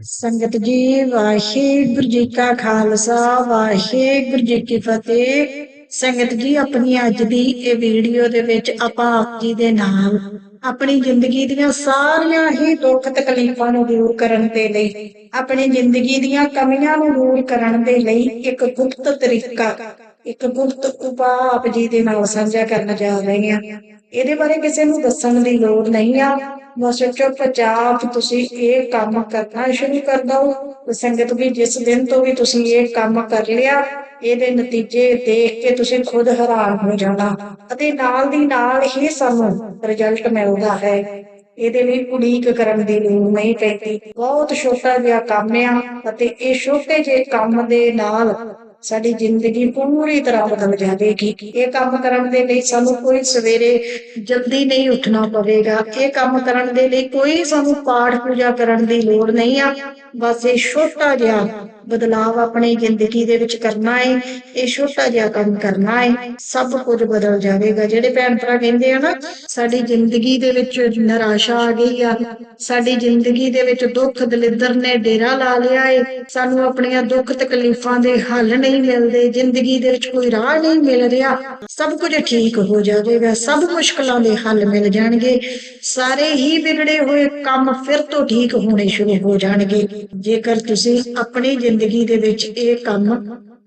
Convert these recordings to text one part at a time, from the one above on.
ਸੰਗਤ ਜੀ, ਵਾਹਿਗੁਰੂ ਜੀ ਕਾ ਖਾਲਸਾ, ਵਾਹਿਗੁਰੂ ਜੀ ਕੀ ਫਤਿਹ। ਸੰਗਤ ਜੀ, ਆਪਣੀ ਅੱਜ ਦੀ ਇਹ ਵੀਡੀਓ ਦੇ ਵਿੱਚ ਆਪਾਂ ਆਪ ਜੀ ਦੇ ਨਾਲ ਆਪਣੀ ਜ਼ਿੰਦਗੀ ਦੀਆਂ ਸਾਰੀਆਂ ਹੀ ਦੁੱਖ ਤਕਲੀਫਾਂ ਨੂੰ ਦੂਰ ਕਰਨ ਦੇ ਲਈ, ਆਪਣੀ ਜ਼ਿੰਦਗੀ ਦੀਆਂ ਕਮੀਆਂ ਨੂੰ ਦੂਰ ਕਰਨ ਦੇ ਲਈ ਇੱਕ ਗੁਪਤ ਤਰੀਕਾ, ਇੱਕ ਗੁਪਤ ਉਪਾਅ ਆਪ ਜੀ ਦੇ ਨਾਲ ਸਾਂਝਾ ਕਰਨ ਜਾ ਰਹੇ ਹਾਂ। ਇਹਦੇ ਬਾਰੇ ਕਿਸੇ ਨੂੰ ਦੱਸਣ ਦੀ ਲੋੜ ਨਹੀਂ ਆ। ਬਸ ਚੁੱਪਚਾਪ ਤੁਸੀਂ ਇਹ ਕੰਮ ਕਰਨਾ ਸ਼ੁਰੂ ਕਰ ਦਿਓ। ਸੰਗਤ ਵੀ ਜਿਸ ਦਿਨ ਤੋਂ ਵੀ ਤੁਸੀਂ ਇਹ ਕੰਮ ਕਰ ਲਿਆ, ਇਹਦੇ ਨਤੀਜੇ ਦੇਖ ਕੇ ਤੁਸੀਂ ਖੁਦ ਹੈਰਾਨ ਹੋ ਜਾਣਾ। ਅਤੇ ਨਾਲ ਦੀ ਨਾਲ ਹੀ ਸਾਨੂੰ ਰਿਜ਼ਲਟ ਮਿਲਦਾ ਹੈ। ਇਹਦੇ ਲਈ ਉਡੀਕ ਕਰਨ ਦੀ ਲੋੜ ਨਹੀਂ ਪੈਂਦੀ। ਬਹੁਤ ਛੋਟਾ ਜਿਹਾ ਕੰਮ ਆ ਅਤੇ ਇਹ ਛੋਟੇ ਜਿਹੇ ਕੰਮ ਦੇ ਨਾਲ ਸਾਡੀ ਜ਼ਿੰਦਗੀ ਪੂਰੀ ਤਰ੍ਹਾਂ ਬਦਲ ਜਾਵੇਗੀ। ਇਹ ਕੰਮ ਕਰਨ ਦੇ ਲਈ ਸਾਨੂੰ ਕੋਈ ਸਵੇਰੇ ਜਲਦੀ ਨਹੀਂ ਉੱਠਣਾ ਪਵੇਗਾ। ਇਹ ਕੰਮ ਕਰਨ ਦੇ ਲਈ ਕੋਈ ਸਾਨੂੰ ਪਾਠ ਪੂਜਾ ਕਰਨ ਦੀ ਲੋੜ ਨਹੀਂ ਆ। ਬਸ ਇਹ ਛੋਟਾ ਜਿਹਾ ਬਦਲਾਵ ਆਪਣੀ ਜ਼ਿੰਦਗੀ ਦੇ ਵਿੱਚ ਕਰਨਾ ਹੈ ਇਹ ਛੋਟਾ ਜਿਹਾ ਕੰਮ ਕਰਨਾ ਹੈ ਸਭ ਕੁਝ ਬਦਲ ਜਾਵੇਗਾ। ਜਿਹੜੇ ਭੈਣ ਭਰਾ ਕਹਿੰਦੇ ਆ ਨਾ, ਸਾਡੀ ਜ਼ਿੰਦਗੀ ਦੇ ਵਿੱਚ ਨਿਰਾਸ਼ਾ ਆ ਗਈ ਆ। ਸਾਡੀ ਜ਼ਿੰਦਗੀ ਦੇ ਵਿੱਚ ਦੁੱਖ ਦਲਿੱਦਰ ਨੇ ਡੇਰਾ ਲਾ ਲਿਆ ਏ। ਸਾਨੂੰ ਆਪਣੀਆਂ ਦੁੱਖ ਤਕਲੀਫਾਂ ਦੇ ਹੱਲ ਨਹੀਂ ਮਿਲਦੇ, ਜ਼ਿੰਦਗੀ ਦੇ ਵਿੱਚ ਕੋਈ ਰਾਹ ਨਹੀਂ ਮਿਲ ਰਿਹਾ। ਸਭ ਕੁਝ ਠੀਕ ਹੋ ਜਾਵੇਗਾ, ਸਭ ਮੁਸ਼ਕਲਾਂ ਦੇ ਹੱਲ ਮਿਲ ਜਾਣਗੇ। ਸਾਰੇ ਹੀ ਵਿਗੜੇ ਹੋਏ ਕੰਮ ਫਿਰ ਤੋਂ ਠੀਕ ਹੋਣੇ ਸ਼ੁਰੂ ਹੋ ਜਾਣਗੇ। ਜੇਕਰ ਤੁਸੀਂ ਆਪਣੀ ਜ਼ਿੰਦਗੀ ਦੇ ਵਿੱਚ ਇਹ ਕੰਮ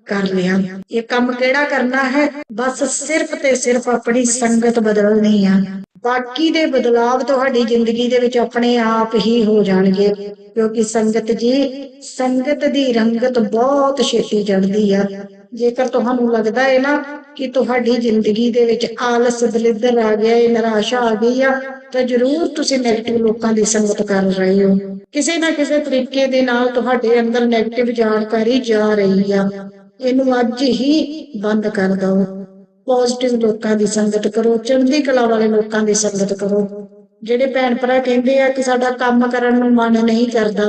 ਕਰ ਲਿਆ, ਇਹ ਕੰਮ ਕਿਹੜਾ ਕਰਨਾ ਹੈ? ਬਸ ਸਿਰਫ ਤੇ ਸਿਰਫ ਆਪਣੀ ਸੰਗਤ ਬਦਲਣੀ ਆ। ਬਾਕੀ ਦੇ ਬਦਲਾਵ ਤੁਹਾਡੀ ਜ਼ਿੰਦਗੀ ਦੇ ਵਿੱਚ ਆਪਣੇ ਆਪ ਹੀ ਹੋ ਜਾਣਗੇ। ਕਿਉਂਕਿ ਸੰਗਤ ਜੀ, ਸੰਗਤ ਦੀ ਰੰਗਤ ਬਹੁਤ ਛੇਤੀ ਚੜਦੀ ਆ। ਜੇਕਰ ਤੁਹਾਨੂੰ ਲੱਗਦਾ ਹੈ ਨਾ ਕਿ ਤੁਹਾਡੀ ਜ਼ਿੰਦਗੀ ਦੇ ਵਿੱਚ ਆਲਸ, ਦਲਿੱਦਰ ਆ ਗਿਆ ਹੈ ਨਿਰਾਸ਼ਾ ਆ ਗਈ ਆ, ਤਾਂ ਜ਼ਰੂਰ ਤੁਸੀਂ ਨੈਗੇਟਿਵ ਲੋਕਾਂ ਦੀ ਸੰਗਤ ਕਰ ਰਹੇ ਹੋ। ਕਿਸੇ ਨਾ ਕਿਸੇ ਤਰੀਕੇ ਦੇ ਨਾਲ ਤੁਹਾਡੇ ਅੰਦਰ ਨੈਗੇਟਿਵ ਜਾਣਕਾਰੀ ਜਾ ਰਹੀ ਆ। ਇਹਨੂੰ ਅੱਜ ਹੀ ਬੰਦ ਕਰ ਦਿਓ। ਪੋਜ਼ਿਟਿਵ ਲੋਕਾਂ ਦੀ ਸੰਗਤ ਕਰੋ, ਚੜ੍ਹਦੀ ਕਲਾ ਵਾਲੇ ਲੋਕਾਂ ਦੀ ਸੰਗਤ ਕਰੋ। ਜਿਹੜੇ ਭੈਣ ਭਰਾ ਕਹਿੰਦੇ ਆ ਕਿ ਸਾਡਾ ਕੰਮ ਕਰਨ ਨੂੰ ਮਨ ਨਹੀਂ ਕਰਦਾ,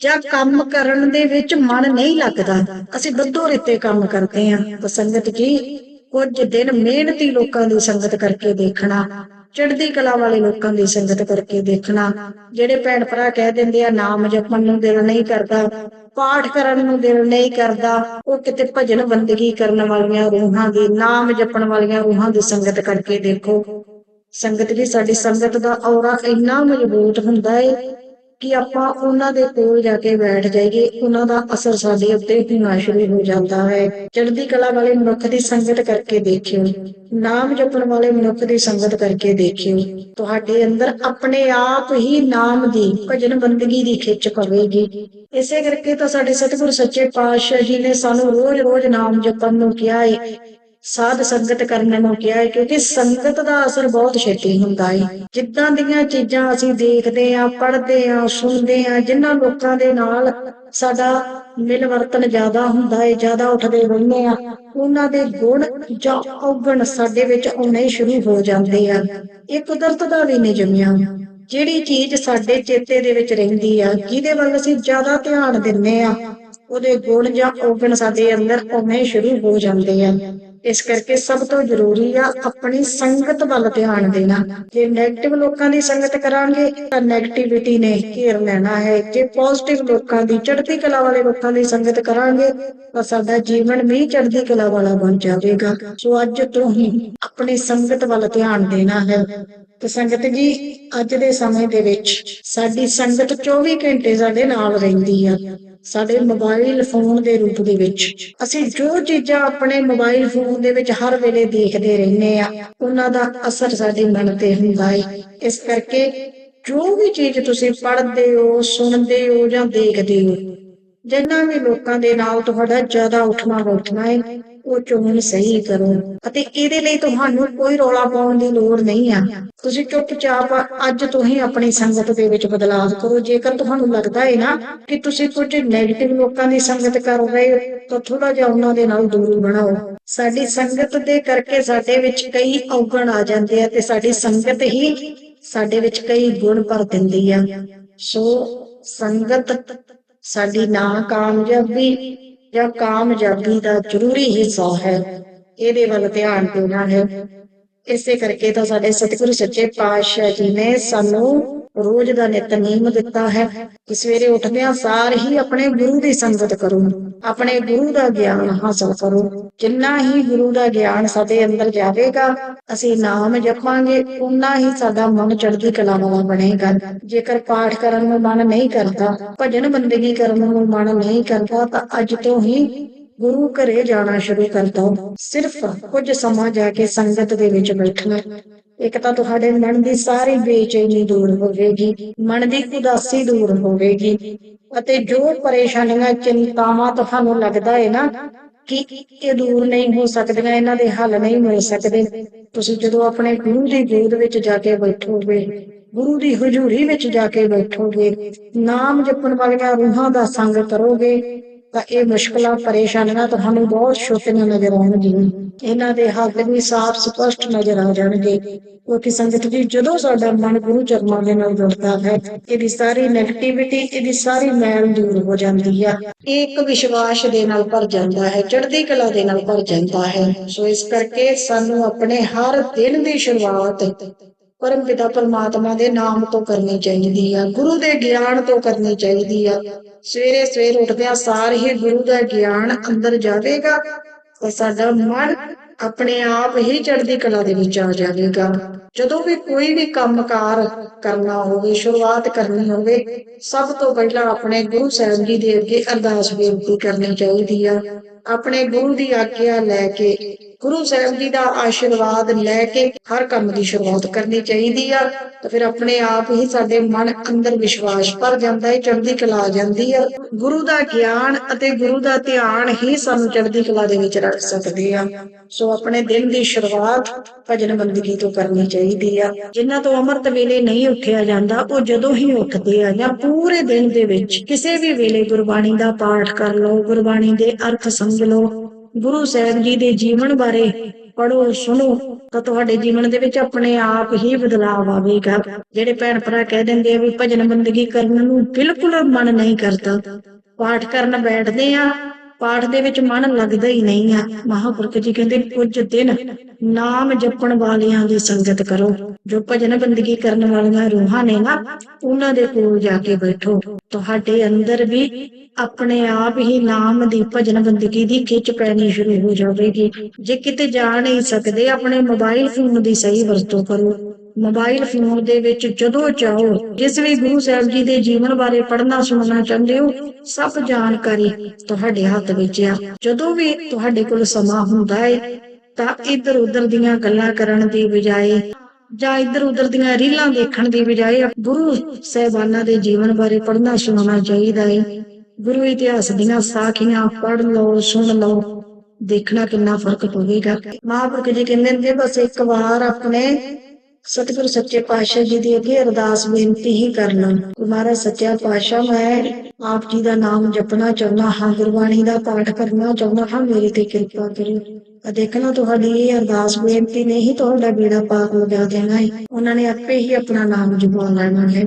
ਜਾਂ ਕੰਮ ਕਰਨ ਦੇ ਵਿੱਚ ਮਨ ਨਹੀਂ ਲੱਗਦਾ, ਅਸੀਂ ਬੱਧੋ ਰਿੱਤੇ ਕੰਮ ਕਰਦੇ ਆ। ਤਾਂ ਸੰਗਤ ਜੀ, ਕੁਝ ਦਿਨ ਮਿਹਨਤੀ ਲੋਕਾਂ ਦੀ ਸੰਗਤ ਕਰਕੇ ਦੇਖਣਾ। ਚੜ੍ਹਦੀ ਕਲਾ ਵਾਲੇ ਲੋਕਾਂ ਦੀ ਸੰਗਤ ਕਰਕੇ ਦੇਖਣਾ। ਜਿਹੜੇ ਭੈਣ ਭਰਾ ਕਹਿ ਦਿੰਦੇ ਆ, ਨਾਮ ਜਪਣ ਨੂੰ ਦਿਲ ਨਹੀਂ ਕਰਦਾ, ਪਾਠ ਕਰਨ ਨੂੰ ਦਿਲ ਨਹੀਂ ਕਰਦਾ, ਉਹ ਕਿਤੇ ਭਜਨ ਬੰਦਗੀ ਕਰਨ ਵਾਲੀਆਂ ਰੂਹਾਂ ਦੀ, ਨਾਮ ਜਪਣ ਵਾਲੀਆਂ ਰੂਹਾਂ ਦੀ ਸੰਗਤ ਕਰਕੇ ਦੇਖੋ। ਸੰਗਤ ਜੀ ਸਾਡੀ ਸੰਗਤ ਦਾ ਔਰਾ ਇੰਨਾ ਮਜ਼ਬੂਤ ਹੁੰਦਾ ਏ। ਕਿ ਆਪਾਂ ਉਹਨਾਂ ਦੇ ਕੋਲ ਜਾ ਕੇ ਬੈਠ ਜਾਈਏ, ਉਹਨਾਂ ਦਾ ਅਸਰ ਸਾਡੇ ਉੱਤੇ ਹੋਣਾ ਸ਼ੁਰੂ ਹੋ ਜਾਂਦਾ ਹੈ। ਚੜ੍ਹਦੀ ਕਲਾ ਵਾਲੇ ਮਨੁੱਖ ਦੀ ਸੰਗਤ ਕਰਕੇ ਦੇਖਿਓ। ਨਾਮ ਜਪਣ ਵਾਲੇ ਮਨੁੱਖ ਦੀ ਸੰਗਤ ਕਰਕੇ ਦੇਖਿਓ। ਤੁਹਾਡੇ ਅੰਦਰ ਆਪਣੇ ਆਪ ਹੀ ਨਾਮ ਦੀ ਭਜਨ ਬੰਦਗੀ ਦੀ ਖਿੱਚ ਪਵੇਗੀ। ਇਸੇ ਕਰਕੇ ਤਾਂ ਸਾਡੇ ਸਤਿਗੁਰ ਸੱਚੇ ਪਾਤਸ਼ਾਹ ਜੀ ਨੇ ਸਾਨੂੰ ਰੋਜ਼-ਰੋਜ਼ ਨਾਮ ਜਪਣ ਨੂੰ ਕਿਹਾ ਹੈ ਸਾਧ ਸੰਗਤ ਕਰਨ ਨੂੰ ਕਿਹਾ ਹੈ, ਕਿਉਂਕਿ ਸੰਗਤ ਦਾ ਅਸਰ ਬਹੁਤ ਛੇਤੀ ਹੁੰਦਾ ਹੈ। ਜਿੱਦਾਂ ਦੀਆਂ ਚੀਜ਼ਾਂ ਅਸੀਂ ਦੇਖਦੇ ਆਂ ਪੜ੍ਹਦੇ ਆਂ ਸੁਣਦੇ ਆਂ ਜਿਨ੍ਹਾਂ ਲੋਕਾਂ ਦੇ ਨਾਲ ਸਾਡਾ ਮਿਲ ਵਰਤਨ ਜ਼ਿਆਦਾ ਹੁੰਦਾ ਹੈ, ਜ਼ਿਆਦਾ ਉੱਠਦੇ ਰਹਿੰਦੇ ਆ ਉਹਨਾਂ ਦੇ ਗੁਣ ਜਾਂ ਔਗਣ ਸਾਡੇ ਵਿੱਚ ਆਉਣੇ ਸ਼ੁਰੂ ਹੋ ਜਾਂਦੇ ਆ। ਇਹ ਕੁਦਰਤ ਦਾ ਵੀ ਨਿਯਮਿਆ ਜਿਹੜੀ ਚੀਜ਼ ਸਾਡੇ ਚੇਤੇ ਦੇ ਵਿੱਚ ਰਹਿੰਦੀ ਆ, ਜਿਹਦੇ ਵੱਲ ਅਸੀਂ ਜ਼ਿਆਦਾ ਧਿਆਨ ਦਿੰਦੇ ਆ ਉਹਦੇ ਗੁਣ ਜਾਂ ਔਗਣ ਸਾਡੇ ਅੰਦਰ ਆਉਣੇ ਸ਼ੁਰੂ ਹੋ ਜਾਂਦੇ ਆ। ਇਸ ਕਰਕੇ ਸਭ ਤੋਂ ਜ਼ਰੂਰੀ ਆ ਆਪਣੀ ਸੰਗਤ ਵੱਲ ਧਿਆਨ ਦੇਣਾ। ਜੇ 네ਗੇਟਿਵ ਲੋਕਾਂ ਦੀ ਸੰਗਤ ਕਰਾਂਗੇ, ਤਾਂ 네ਗੇਟਿਵਿਟੀ ਨੇ ਘੇਰ ਲੈਣਾ ਹੈ। ਜੇ ਪੋਜ਼ਿਟਿਵ ਲੋਕਾਂ ਦੀ ਚੜ੍ਹਦੀ ਕਲਾ ਵਾਲੇ ਲੋਕਾਂ ਦੀ ਸੰਗਤ ਕਰਾਂਗੇ, ਤਾਂ ਸਾਡਾ ਜੀਵਨ ਵੀ ਚੜ੍ਹਦੀ ਕਲਾ ਵਾਲਾ ਬਣ ਜਾਵੇਗਾ। ਸੋ ਅੱਜ ਤੋਂ ਹੀ ਆਪਣੀ ਸੰਗਤ ਵੱਲ ਧਿਆਨ ਦੇਣਾ ਹੈ। ਤੇ ਸੰਗਤ ਜੀ, ਅੱਜ ਦੇ ਸਮੇਂ ਦੇ ਵਿੱਚ ਸਾਡੀ ਸੰਗਤ 24 ਘੰਟੇ ਸਾਡੇ ਨਾਲ ਰਹਿੰਦੀ ਆ। ਸਾਡੇ ਮੋਬਾਈਲ ਫੋਨ ਦੇ ਰੂਪ ਦੇ ਵਿੱਚ। ਅਸੀਂ ਜੋ ਚੀਜ਼ਾਂ ਆਪਣੇ ਮੋਬਾਈਲ ਫੋਨ ਦੇ ਵਿੱਚ ਹਰ ਵੇਲੇ ਦੇਖਦੇ ਰਹਿੰਦੇ ਆ, ਉਹਨਾਂ ਦਾ ਅਸਰ ਸਾਡੇ ਮਨ ਤੇ ਹੁੰਦਾ ਹੈ ਇਸ ਕਰਕੇ ਜੋ ਵੀ ਚੀਜ਼ ਤੁਸੀਂ ਪੜ੍ਹਦੇ ਹੋ, ਸੁਣਦੇ ਹੋ ਜਾਂ ਦੇਖਦੇ ਹੋ, ਜਿੰਨਾ ਵੀ ਲੋਕਾਂ ਦੇ ਨਾਲ ਤੁਹਾਡਾ ਜ਼ਿਆਦਾ ਉੱਠਣਾ ਬੈਠਣਾ ਹੈ ਉਹ ਚੋਣ ਸਹੀ ਕਰੋ? ਅਤੇ ਇਹਦੇ ਲਈ ਤੁਹਾਨੂੰ ਕੋਈ ਰੌਲਾ ਪਾਉਣ ਦੀ ਲੋੜ ਨਹੀਂ ਆ। ਤੁਸੀਂ ਚੁੱਪਚਾਪ ਅੱਜ ਤੋਂ ਹੀ ਆਪਣੀ ਸੰਗਤ ਦੇ ਵਿੱਚ ਬਦਲਾਅ ਕਰੋ। ਜੇਕਰ ਤੁਹਾਨੂੰ ਲੱਗਦਾ ਹੈ ਨਾ ਕਿ ਤੁਸੀਂ ਕੁਝ 네ਗੇਟਿਵ ਲੋਕਾਂ ਦੀ ਸੰਗਤ ਕਰ ਰਹੇ ਹੋ, ਤਾਂ ਥੋੜਾ ਜਿਹਾ ਉਹਨਾਂ ਦੇ ਨਾਲ ਦੂਰੀ ਬਣਾਓ। ਸਾਡੀ ਸੰਗਤ ਦੇ ਕਰਕੇ ਸਾਡੇ ਵਿੱਚ ਕਈ ਔਗਣ ਆ ਜਾਂਦੇ ਆ ਤੇ ਸਾਡੀ ਸੰਗਤ ਹੀ ਸਾਡੇ ਵਿੱਚ ਕਈ ਗੁਣ ਭਰ ਦਿੰਦੀ ਆ। ਸੋ ਸੰਗਤ ਸਾਡੀ ਨਾਕਾਮਯਾਬੀ ਜਾਂ ਕਾਮਯਾਬੀ ਦਾ ਜ਼ਰੂਰੀ ਹਿੱਸਾ ਹੈ। ਇਹਦੇ ਵੱਲ ਧਿਆਨ ਦੇਣਾ ਹੈ। ਇਸੇ ਕਰਕੇ ਤਾਂ ਸਾਡੇ ਸਤਿਗੁਰੂ ਸੱਚੇ ਪਾਤਸ਼ਾਹ ਜੀ ਨੇ ਸਾਨੂੰ ਰੋਜ਼ ਦਾ ਨਿਤਨੇਮ ਦਿੱਤਾ ਹੈ ਕਿ ਸਵੇਰੇ ਉੱਠਦਿਆਂ ਸਾਰ ਹੀ ਆਪਣੇ ਗੁਰੂ ਦੀ ਸੰਗਤ ਕਰੋ, ਆਪਣੇ ਗੁਰੂ ਦਾ ਗਿਆਨ ਹਾਸਲ ਕਰੋ। ਜਿੰਨਾ ਹੀ ਗੁਰੂ ਦਾ ਗਿਆਨ ਸਾਡੇ ਅੰਦਰ ਜਾਵੇਗਾ, ਅਸੀਂ ਨਾਮ ਜਪਾਂਗੇ ਉਨਾ ਹੀ ਸਾਡਾ ਮਨ ਚੜ੍ਹਦੀ ਕਲਾ ਵਾਲਾ ਬਣੇਗਾ। ਜੇਕਰ ਪਾਠ ਕਰਨ ਨੂੰ ਮਨ ਨਹੀਂ ਕਰਦਾ, ਭਜਨ ਬੰਦਗੀ ਕਰਨ ਨੂੰ ਮਨ ਨਹੀਂ ਕਰਦਾ, ਤਾਂ ਅੱਜ ਤੋਂ ਹੀ ਗੁਰੂ ਘਰੇ ਜਾਣਾ ਸ਼ੁਰੂ ਕਰ ਦੋ ਸਿਰਫ ਕੁਝ ਸਮਾਂ ਜਾ ਕੇ ਸੰਗਤ ਦੇ ਵਿੱਚ ਬੈਠਣਾ। ਇੱਕ ਤਾਂ ਤੁਹਾਡੇ ਮਨ ਦੀ ਸਾਰੀ ਬੇਚੈਨੀ ਦੂਰ ਹੋਵੇਗੀ, ਮਨ ਦੀ ਉਦਾਸੀ ਦੂਰ ਹੋਵੇਗੀ ਅਤੇ ਜੋ ਪਰੇਸ਼ਾਨੀਆਂ, ਚਿੰਤਾਵਾਂ ਤੁਹਾਨੂੰ ਲੱਗਦਾ ਹੈ ਨਾ ਕਿ ਇਹ ਦੂਰ ਨਹੀਂ ਹੋ ਸਕਦੀਆਂ, ਇਹਨਾਂ ਦੇ ਹੱਲ ਨਹੀਂ ਮਿਲ ਸਕਦੇ, ਤੁਸੀਂ ਜਦੋਂ ਆਪਣੇ ਗੁਰੂ ਦੀ ਗੋਦ ਵਿੱਚ ਜਾ ਕੇ ਬੈਠੋਗੇ, ਗੁਰੂ ਦੀ ਹਜ਼ੂਰੀ ਵਿੱਚ ਜਾ ਕੇ ਬੈਠੋਗੇ, ਨਾਮ ਜਪਣ ਵਾਲੀਆਂ ਰੂਹਾਂ ਦਾ ਸੰਗ ਕਰੋਗੇ ਤਾਂ ਇਹ ਮੁਸ਼ਕਲਾਂ, ਪਰੇਸ਼ਾਨੀਆਂ ਤੁਹਾਨੂੰ ਬਹੁਤ ਛੋਟੀਆਂ ਨਜ਼ਰ ਆਉਣਗੀਆਂ। ਇਹਨਾਂ ਦੇ ਹੱਲ ਵੀ ਸਾਫ਼, ਸਪਸ਼ਟ ਨਜ਼ਰ ਆ ਜਾਣਗੇ। ਕਿਉਂਕਿ ਸੰਗਤ ਜੀ, ਜਦੋਂ ਸਾਡਾ ਮਨ ਗੁਰੂ ਚਰਨਾਂ ਦੇ ਨਾਲ ਜੁੜਦਾ ਹੈ, ਇਹਦੀ ਸਾਰੀ 네ਗੇਟਿਵਿਟੀ ਇਹਦੀ ਸਾਰੀ ਮੈਲ ਦੂਰ ਹੋ ਜਾਂਦੀ ਆ। ਇਹ ਇੱਕ ਵਿਸ਼ਵਾਸ ਦੇ ਨਾਲ ਭਰ ਜਾਂਦਾ ਹੈ, ਚੜ੍ਹਦੀ ਕਲਾ ਦੇ ਨਾਲ ਭਰ ਜਾਂਦਾ ਹੈ। ਸੋ ਇਸ ਕਰਕੇ ਸਾਨੂੰ ਆਪਣੇ ਹਰ ਦਿਨ ਦੀ ਸ਼ੁਰੂਆਤ ਪਰਮ ਪਿਤਾ ਪਰਮਾਤਮਾ ਦੇ ਨਾਮ ਤੋਂ ਕਰਨੀ ਚਾਹੀਦੀ ਆ, ਗੁਰੂ ਦੇ ਗਿਆਨ ਤੋਂ ਕਰਨੀ ਚਾਹੀਦੀ ਆ। ਸਵੇਰੇ ਸਵੇਰ ਉੱਠਦਿਆਂ ਸਾਰ ਹੀ ਗੁਰੂ ਦਾ ਗਿਆਨ ਅੰਦਰ ਜਾਵੇਗਾ ਤਾਂ ਸਾਡਾ ਮਨ ਆਪਣੇ ਆਪ ਹੀ ਚੜ੍ਹਦੀ ਕਲਾ ਦੇ ਵਿੱਚ ਆ ਜਾਵੇਗਾ। ਜਦੋਂ ਵੀ ਕੋਈ ਵੀ ਕੰਮਕਾਰ ਕਰਨਾ ਹੋਵੇ, ਸ਼ੁਰੂਆਤ ਕਰਨੀ ਹੋਵੇ, ਸਭ ਤੋਂ ਪਹਿਲਾਂ ਆਪਣੇ ਗੁਰੂ ਸਾਹਿਬ ਜੀ ਦੇ ਅੱਗੇ ਅਰਦਾਸ ਬੇਨਤੀ ਕਰਨੀ ਚਾਹੀਦੀ ਆ। ਆਪਣੇ ਗੁਰੂ ਦੀ ਆਗਿਆ ਲੈ ਕੇ ਗੁਰੂ ਸਾਹਿਬ ਜੀ ਦਾ ਆਸ਼ੀਰਵਾਦ ਲੈ ਕੇ ਹਰ ਕੰਮ ਦੀ ਸ਼ੁਰੂਆਤ ਕਰਨੀ ਚਾਹੀਦੀ ਆ, ਤਾਂ ਫਿਰ ਆਪਣੇ ਆਪ ਹੀ ਸਾਡੇ ਮਨ ਅੰਦਰ ਵਿਸ਼ਵਾਸ ਭਰ ਜਾਂਦਾ ਹੈ ਚੜ੍ਹਦੀ ਕਲਾ ਆ ਜਾਂਦੀ ਆ। ਗੁਰੂ ਦਾ ਗਿਆਨ ਅਤੇ ਗੁਰੂ ਦਾ ਧਿਆਨ ਹੀ ਸਾਨੂੰ ਚੜ੍ਹਦੀ ਕਲਾ ਦੇ ਵਿੱਚ ਰੱਖ ਸਕਦੇ ਆ। ਸੋ ਆਪਣੇ ਦਿਨ ਦੀ ਸ਼ੁਰੂਆਤ ਭਜਨ ਬੰਦਗੀ ਤੋਂ ਕਰਨੀ ਚਾਹੀਦੀ ਆ। ਜਿਨ੍ਹਾਂ ਤੋਂ ਅੰਮ੍ਰਿਤ ਵੇਲੇ ਨਹੀਂ ਉੱਠਿਆ ਜਾਂਦਾ, ਉਹ ਜਦੋਂ ਹੀ ਉੱਠਦੇ ਆ ਜਾਂ ਪੂਰੇ ਦਿਨ ਦੇ ਵਿੱਚ ਕਿਸੇ ਵੀ ਵੇਲੇ ਗੁਰਬਾਣੀ ਦਾ ਪਾਠ ਕਰ ਲਓ, ਗੁਰਬਾਣੀ ਦੇ ਅਰਥ ਸਮਝ ਲਓ ਗੁਰੂ ਸਾਹਿਬ ਜੀ ਦੇ ਜੀਵਨ ਬਾਰੇ ਪੜੋ ਸੁਣੋ, ਤਾਂ ਤੁਹਾਡੇ ਜੀਵਨ ਦੇ ਵਿੱਚ ਆਪਣੇ ਆਪ ਹੀ ਬਦਲਾਅ ਆਵੇਗਾ। ਜਿਹੜੇ ਭੈਣ ਭਰਾ ਕਹਿ ਦਿੰਦੇ ਆ ਵੀ ਭਜਨ ਬੰਦਗੀ ਕਰਨ ਨੂੰ ਬਿਲਕੁਲ ਮਨ ਨਹੀਂ ਕਰਦਾ। ਪਾਠ ਕਰਨ ਬੈਠਦੇ ਆ ਪਾਠ ਦੇ ਵਿੱਚ ਮਨ ਲੱਗਦਾ ਹੀ ਨਹੀਂ ਆ। ਮਹਾਪੁਰਖ ਜੀ ਕਹਿੰਦੇ, ਕੁਝ ਦਿਨ ਨਾਮ ਜਪਣ ਵਾਲਿਆਂ ਦੀ ਸੰਗਤ ਕਰੋ। ਜੋ ਭਜਨ ਬੰਦਗੀ ਕਰਨ ਵਾਲੀਆਂ ਰੂਹਾਂ ਨੇ ਨਾ, ਉਹਨਾਂ ਦੇ ਕੋਲ ਜਾ ਕੇ ਬੈਠੋ। ਤੁਹਾਡੇ ਅੰਦਰ ਵੀ ਆਪਣੇ ਆਪ ਹੀ ਨਾਮ ਦੀ ਭਜਨ ਬੰਦਗੀ ਦੀ ਖਿੱਚ ਪੈਣੀ ਸ਼ੁਰੂ ਹੋ ਜਾਵੇਗੀ। ਜੇ ਕਿਤੇ ਜਾ ਨਹੀਂ ਸਕਦੇ, ਆਪਣੇ ਮੋਬਾਈਲ ਫੋਨ ਦੀ ਸਹੀ ਵਰਤੋਂ ਕਰੋ। ਮੋਬਾਈਲ ਫੋਨ ਦੇ ਵਿੱਚ ਜਦੋਂ ਚਾਹੋ ਜਿਸ ਵੀ ਗੁਰੂ ਸਾਹਿਬ ਜੀ ਦੇ ਜੀਵਨ ਬਾਰੇ ਪੜ੍ਹਨਾ ਸੁਣਨਾ ਚਾਹੁੰਦੇ ਹੋ, ਸਭ ਜਾਣਕਾਰੀ ਤੁਹਾਡੇ ਹੱਥ ਵਿੱਚ ਆ। ਜਦੋਂ ਵੀ ਤੁਹਾਡੇ ਕੋਲ ਸਮਾਂ ਹੁੰਦਾ ਹੈ ਤਾਂ ਇੱਧਰ ਉੱਧਰ ਦੀਆਂ ਗੱਲਾਂ ਕਰਨ ਦੀ ਬਜਾਏ ਜਾਂ ਇੱਧਰ ਉੱਧਰ ਦੀਆਂ ਰੀਲਾਂ ਦੇਖਣ ਦੀ ਬਜਾਏ ਗੁਰੂ ਸਹਿਬਾਨਾਂ ਦੇ ਜੀਵਨ ਬਾਰੇ ਪੜ੍ਹਨਾ ਸੁਣਨਾ ਚਾਹੀਦਾ ਹੈ ਗੁਰੂ ਇਤਿਹਾਸ ਦੀਆਂ ਸਾਖੀਆਂ ਪੜ੍ਹ ਲਓ, ਸੁਣ ਲਓ, ਦੇਖਣਾ ਕਿੰਨਾ ਫ਼ਰਕ ਪਵੇਗਾ। ਮਹਾਂਪੁਰਖ ਜੀ ਕਹਿੰਦੇ ਨੇ, ਬਸ ਇੱਕ ਵਾਰ ਆਪਣੇ ਸਤਿਗੁਰ ਸੱਚੇ ਪਾਤਸ਼ਾਹ ਜੀ ਦੀ ਅੱਗੇ ਅਰਦਾਸ ਬੇਨਤੀ ਹੀ ਕਰ ਮਹਾਰਾਜ, ਸੱਚਾ ਪਾਤਸ਼ਾਹ, ਮੈਂ ਆਪ ਜੀ ਦਾ ਨਾਮ ਜਪਣਾ ਚਾਹੁੰਦਾ ਹਾਂ, ਗੁਰਬਾਣੀ ਦਾ ਪਾਠ ਕਰਨਾ ਚਾਹੁੰਦਾ ਹਾਂ, ਮੇਰੇ ਤੇ ਕਿਰਪਾ ਕਰੋ ਤਾਂ ਦੇਖਣਾ ਤੁਹਾਡੀ ਇਹ ਅਰਦਾਸ ਬੇਨਤੀ ਨੇ ਹੀ ਤੁਹਾਡਾ ਬੇੜਾ ਪਾਰ ਲਗਾ ਦੇਣਾ ਹੈ। ਉਹਨਾਂ ਨੇ ਆਪੇ ਹੀ ਆਪਣਾ ਨਾਮ ਜਪਾ ਲੈਣਾ ਹੈ।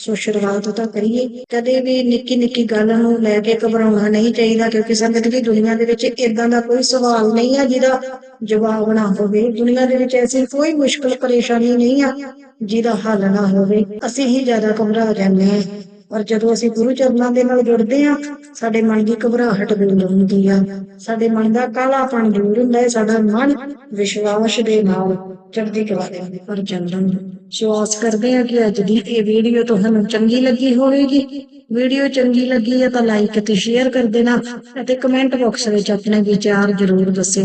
ਸੋ ਸ਼ੁਰੂਆਤ ਤਾਂ ਕਰੀਏ। ਕਦੇ ਵੀ ਨਿੱਕੀ ਨਿੱਕੀ ਗੱਲ ਨੂੰ ਲੈ ਕੇ ਘਬਰਾਉਣਾ ਨਹੀਂ ਚਾਹੀਦਾ, ਕਿਉਂਕਿ ਸੰਗਤ ਦੀ ਦੁਨੀਆ ਦੇ ਵਿੱਚ ਇਦਾਂ ਦਾ ਕੋਈ ਸਵਾਲ ਨਹੀਂ ਆ ਜਿਹਦਾ ਜਵਾਬ ਨਾ ਹੋਵੇ। ਦੁਨੀਆ ਦੇ ਵਿੱਚ ਐਸੀ ਕੋਈ ਮੁਸ਼ਕਲ, ਪਰੇਸ਼ਾਨੀ ਨਹੀਂ ਆ ਜਿਹਦਾ ਹੱਲ ਨਾ ਹੋਵੇ। ਅਸੀਂ ਹੀ ਜ਼ਿਆਦਾ ਘਬਰਾ ਜਾਂਦੇ ਹਾਂ। ਪਰ ਜਦੋਂ ਅਸੀਂ ਗੁਰੂ ਚਰਨਾਂ ਦੇ ਨਾਲ ਜੁੜਦੇ ਆ ਸਾਡੇ ਮਨ ਦੀ ਘਬਰਾਹਟ ਦੂਰ ਹੁੰਦੀ ਆ। ਸਾਡੇ ਮਨ ਦਾ ਕਾਲਾਪਣ ਦੂਰ ਹੁੰਦਾ ਹੈ, ਸਾਡਾ ਮਨ ਵਿਸ਼ਵਾਸ ਦੇ ਨਾਲ ਚੜ੍ਹਦੀ ਕਲਾ ਦੇ ਵਿੱਚ ਭਰ ਜਾਂਦਾ ਕਰਦੇ ਆ ਕਿ ਅੱਜ ਦੀ ਇਹ ਵੀਡੀਓ ਤੁਹਾਨੂੰ ਚੰਗੀ ਲੱਗੀ ਹੋਵੇਗੀ। ਵੀਡੀਓ ਚੰਗੀ ਲੱਗੀ ਹੈ ਤਾਂ ਲਾਈਕ ਅਤੇ ਸ਼ੇਅਰ ਕਰ ਦੇਣਾ ਅਤੇ ਕਮੈਂਟ ਬਾਕਸ ਵਿੱਚ ਆਪਣੇ ਵਿਚਾਰ ਜ਼ਰੂਰ ਦੱਸਿਓ।